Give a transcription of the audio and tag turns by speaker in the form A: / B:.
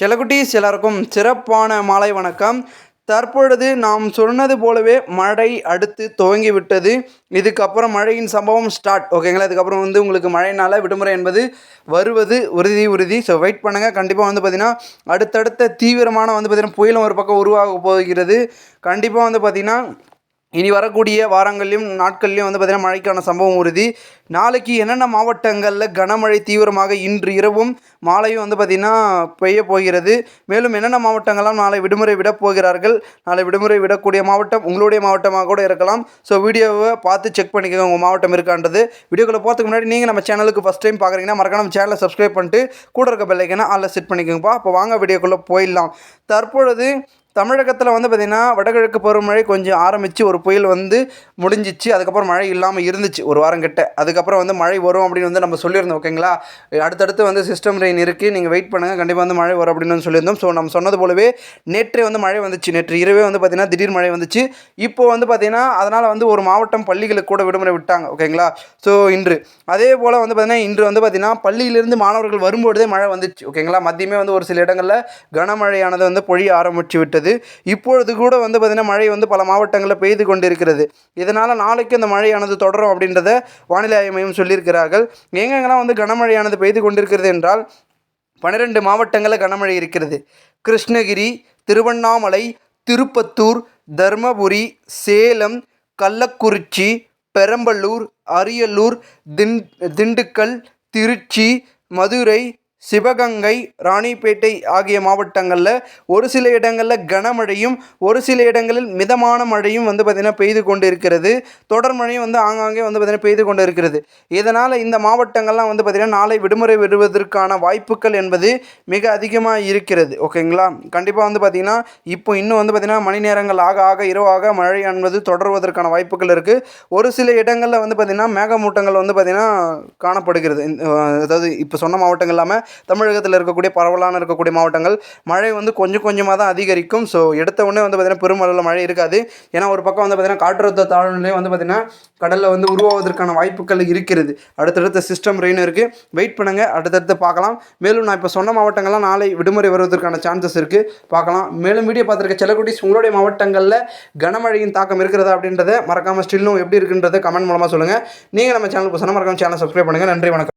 A: செலகுட்டிஸ் எல்லாருக்கும் சிறப்பான மாலை வணக்கம். தற்பொழுது நாம் சொன்னது போலவே மழை அடுத்து துவங்கி விட்டது இதுக்கப்புறம் மழையின் சம்பவம் ஸ்டார்ட் ஓகேங்களா இதுக்கப்புறம் வந்து உங்களுக்கு மழையினால் விடுமுறை என்பது வருவது உறுதி உறுதி. ஸோ வெயிட் பண்ணுங்கள் கண்டிப்பாக வந்து பார்த்திங்கன்னா அடுத்தடுத்த தீவிரமான வந்து பார்த்திங்கன்னா புயலும் ஒரு பக்கம் உருவாக போகிறது. கண்டிப்பாக வந்து பார்த்திங்கன்னா இனி வரக்கூடிய வாரங்கள்லையும் நாட்கள்லையும் வந்து பார்த்திங்கன்னா மழைக்கான சம்பவம் உறுதி. நாளைக்கு என்னென்ன மாவட்டங்களில் கனமழை தீவிரமாக இன்று இரவும் மாலையும் வந்து பார்த்திங்கன்னா பெய்ய போகிறது. மேலும் என்னென்ன மாவட்டங்கள்லாம் நாளை விடுமுறை விடப் போகிறார்கள்? நாளை விடுமுறை விடக்கூடிய மாவட்டம் உங்களுடைய மாவட்டமாக கூட இருக்கலாம். ஸோ வீடியோவை பார்த்து செக் பண்ணிக்கோங்க உங்கள் மாவட்டம் இருக்கான்றது. வீடியோக்குள்ளே போகிறதுக்கு முன்னாடி நீங்கள் நம்ம சேனலுக்கு ஃபஸ்ட் டைம் பார்க்குறீங்கன்னா மறக்காம சேனலை சப்ஸ்கிரைப் பண்ணிட்டு கூட இருக்க பெல்லைக்கனை அதில் செட் பண்ணிக்கோங்கப்பா. அப்போ வாங்க வீடியோக்குள்ளே போயிடலாம். தற்பொழுது தமிழகத்தில் வந்து பார்த்திங்கன்னா வடகிழக்கு பருவமழை கொஞ்சம் ஆரம்பித்து ஒரு புயல் வந்து முடிஞ்சிச்சு. அதுக்கப்புறம் மழை இல்லாமல் இருந்துச்சு ஒரு வாரம் கிட்ட. அதுக்கப்புறம் வந்து மழை வரும் அப்படின்னு வந்து நம்ம சொல்லியிருந்தோம் ஓகேங்களா? அடுத்தடுத்து வந்து சிஸ்டம் ரெயின் இருக்குது நீங்கள் வெயிட் பண்ணுங்கள் கண்டிப்பாக வந்து மழை வரும் அப்படின்னு சொல்லியிருந்தோம். ஸோ நம்ம சொன்னது போலவே நேற்றே வந்து மழை வந்துச்சு. நேற்று இரவே வந்து பார்த்திங்கன்னா திடீர் மழை வந்துச்சு. இப்போ வந்து பார்த்திங்கன்னா அதனால் வந்து ஒரு மாவட்டம் பள்ளிகளுக்கு கூட விடுமுறை விட்டாங்க ஓகேங்களா? ஸோ இன்று. அதே போல் வந்து பார்த்திங்கன்னா இன்று வந்து பார்த்திங்கன்னா பள்ளியிலிருந்து மாணவர்கள் வரும்பொழுதே மழை வந்துச்சு ஓகேங்களா? மதியமே வந்து ஒரு சில இடங்களில் கனமழையானது வந்து பொழிய ஆரம்பிச்சு விட்டது. இப்பொழுது கூட வந்து பார்த்திங்கன்னா மழை வந்து பல மாவட்டங்களில் பெய்து கொண்டிருக்கிறது. இதனால் நாளைக்கு அந்த மழையானது தொடரும் அப்படின்றத வானிலை ஆய்வு மையம் சொல்லியிருக்கிறார்கள். எங்கெங்கெல்லாம் வந்து கனமழையானது பெய்து கொண்டிருக்கிறது என்றால் பன்னிரெண்டு மாவட்டங்களில் கனமழை இருக்கிறது. கிருஷ்ணகிரி திருவண்ணாமலை திருப்பத்தூர் தருமபுரி சேலம் கள்ளக்குறிச்சி பெரம்பலூர் அரியலூர் திண் திண்டுக்கல் திருச்சி மதுரை சிவகங்கை ராணிப்பேட்டை ஆகிய மாவட்டங்களில் ஒரு சில இடங்களில் கனமழையும் ஒரு சில இடங்களில் மிதமான மழையும் வந்து பார்த்திங்கன்னா பெய்து கொண்டு இருக்கிறது தொடர் மழையும் வந்து ஆங்காங்கே வந்து பார்த்திங்கன்னா பெய்து கொண்டு இருக்கிறது இதனால் இந்த மாவட்டங்கள்லாம் வந்து பார்த்திங்கன்னா நாளை விடுமுறை விடுவதற்கான வாய்ப்புகள் என்பது மிக அதிகமாக இருக்கிறது. ஓகேங்களா? கண்டிப்பாக வந்து பார்த்திங்கன்னா இப்போ இன்னும் வந்து பார்த்திங்கன்னா மணி நேரங்கள் ஆக ஆக இரவாக மழை என்பது தொடர்வதற்கான வாய்ப்புகள் இருக்குது ஒரு சில இடங்களில் வந்து பார்த்திங்கன்னா மேகமூட்டங்கள் வந்து பார்த்திங்கன்னா காணப்படுகிறது. அதாவது இப்போ சொன்ன மாவட்டங்கள் இல்லாமல் தமிழகத்தில் இருக்கக்கூடிய பரவலான இருக்கக்கூடிய மாவட்டங்கள் மழை வந்து கொஞ்சம் கொஞ்சமாக தான் அதிகரிக்கும். ஸோ எடுத்த உடனே வந்து பார்த்திங்கன்னா பெருமளவில் மழை இருக்காது. ஏன்னா ஒரு பக்கம் வந்து பார்த்திங்கன்னா காற்றழுத்த தாழ்நிலை வந்து பார்த்திங்கன்னா கடலில் வந்து உருவாவதற்கான வாய்ப்புகள் இருக்கிறது. அடுத்தடுத்த சிஸ்டம் ரெயின் இருக்குது வெயிட் பண்ணுங்கள் அடுத்தடுத்து பார்க்கலாம். மேலும் நான் இப்போ சொன்ன மாவட்டங்கள்லாம் நாளை விடுமுறை வருவதற்கான சான்சஸ் இருக்குது பார்க்கலாம். மேலும் வீடியோ பார்த்துருக்க செல்லக்குட்டிஸ் உங்களுடைய மாவட்டங்களில் கனமழையின் தாக்கம் இருக்கிறதா அப்படின்றத மறக்காமல் ஸ்டில்லும் எப்படி இருக்குன்றதை கமெண்ட் மூலமாக சொல்லுங்கள் நீங்கள் நம்ம சேனல் சொன்ன மறக்காமல் சேனல் சப்ஸ்கிரைப் பண்ணுங்கள் நன்றி வணக்கம்.